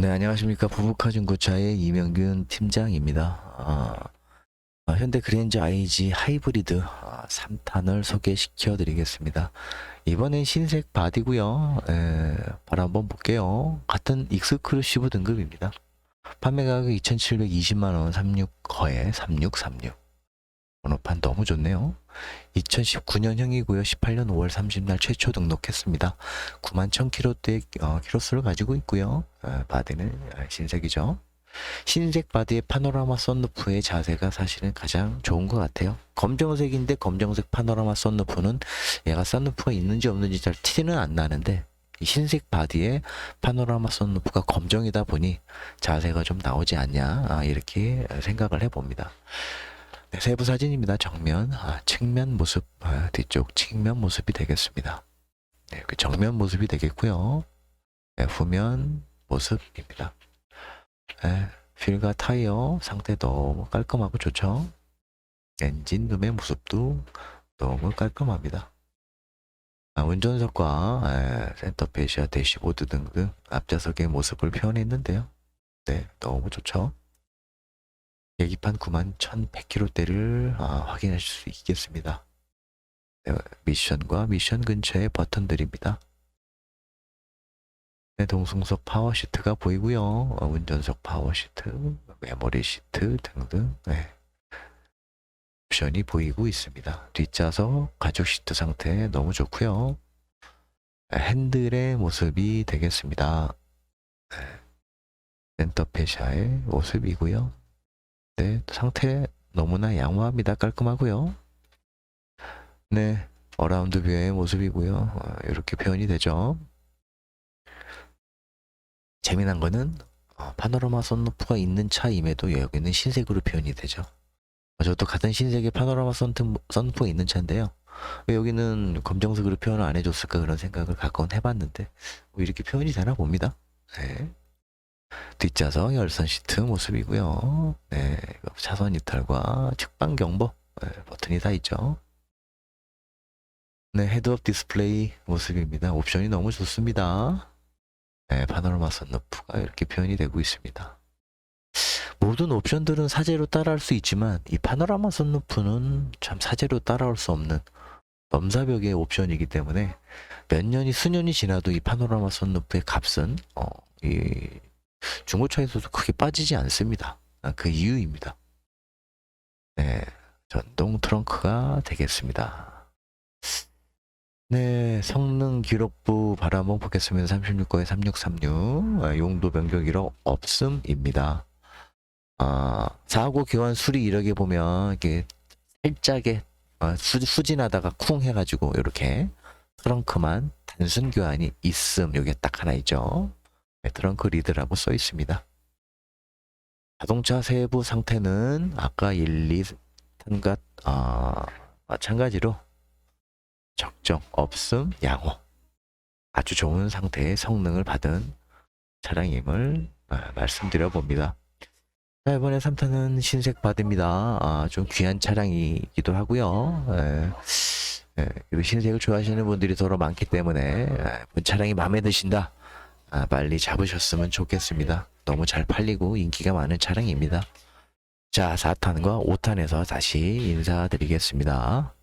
네, 안녕하십니까. 부부카 중고차의 이명균 팀장입니다. 아, 아, 현대 그랜저 IG 하이브리드 아, 3탄을 소개시켜 드리겠습니다. 이번엔 흰색 바디고요. 에, 바로 한번 볼게요. 같은 익스크루시브 등급입니다. 판매 가격 2,720만원 36거에 3636. 번호판 너무 좋네요. 2019년형이고요. 18년 5월 30날 최초 등록했습니다. 9만 1000km대 어, 키로수를 가지고 있고요. 어, 바디는 어, 흰색이죠. 흰색 바디의 파노라마 썬루프의 자세가 사실은 가장 좋은 것 같아요. 검정색인데 검정색 파노라마 썬루프는 얘가 썬루프가 있는지 없는지 잘 티는 안 나는데 이 흰색 바디에 파노라마 썬루프가 검정이다 보니 자세가 좀 나오지 않냐 아, 이렇게 생각을 해봅니다. 네, 세부 사진입니다. 정면, 아, 측면 모습, 아, 뒤쪽 측면 모습이 되겠습니다. 네, 그 정면 모습이 되겠고요. 네, 후면 모습입니다. 네, 휠과 타이어 상태 너무 깔끔하고 좋죠. 엔진 룸의 모습도 너무 깔끔합니다. 아, 운전석과 에, 센터페시아 대시보드 등등 앞좌석의 모습을 표현했는데요. 네, 너무 좋죠. 계기판 91,100km대를 아, 확인하실 수 있겠습니다. 네, 미션과 미션 근처의 버튼들입니다. 네, 동승석 파워 시트가 보이고요. 어, 운전석 파워 시트, 메모리 시트 등등 네. 옵션이 보이고 있습니다. 뒷좌석 가죽 시트 상태 너무 좋고요. 네, 핸들의 모습이 되겠습니다. 네. 센터페샤의 모습이고요. 네, 상태 너무나 양호합니다. 깔끔하고요. 네, 어라운드 뷰의 모습이고요. 어, 이렇게 표현이 되죠. 재미난 거는 어, 파노라마 썬루프가 있는 차임에도 여기는 흰색으로 표현이 되죠. 어, 저도 같은 흰색의 파노라마 썬트, 썬루프가 있는 차인데요. 왜 여기는 검정색으로 표현을 안 해줬을까 그런 생각을 가끔 해봤는데 뭐 이렇게 표현이 되나 봅니다. 네. 뒷좌석 열선 시트 모습이고요. 네, 차선 이탈과 측방 경보 네, 버튼이 다 있죠. 네, 헤드업 디스플레이 모습입니다. 옵션이 너무 좋습니다. 네, 파노라마 선루프가 이렇게 표현이 되고 있습니다. 모든 옵션들은 사제로 따라할 수 있지만 이 파노라마 선루프는 참 사제로 따라올 수 없는 넘사벽의 옵션이기 때문에 몇 년이 수년이 지나도 이 파노라마 선루프의 값은 어, 이 중고차에서도 크게 빠지지 않습니다. 아, 그 이유입니다. 네, 전동 트렁크가 되겠습니다. 네, 성능 기록부 바로 한번 보겠습니다. 36거에 3636 아, 용도 변경 기록 없음입니다. 아, 사고 교환 수리 이력에 보면 이렇게 살짝의 아, 수, 수진하다가 쿵 해가지고 이렇게 트렁크만 단순 교환이 있음 요게 딱 하나 있죠. 네, 트렁크 리드라고 써 있습니다. 자동차 세부 상태는 아까 1, 2 탄과 아, 마찬가지로 적정, 없음, 양호 아주 좋은 상태의 성능을 받은 차량임을 아, 말씀드려 봅니다. 자, 이번에 3탄은 흰색 바드입니다. 아, 좀 귀한 차량이기도 하고요. 예, 예, 흰색을 좋아하시는 분들이 더러 많기 때문에 예, 본 차량이 마음에 드신다. 아, 빨리 잡으셨으면 좋겠습니다. 너무 잘 팔리고 인기가 많은 차량입니다. 자, 4탄과 5탄에서 다시 인사드리겠습니다.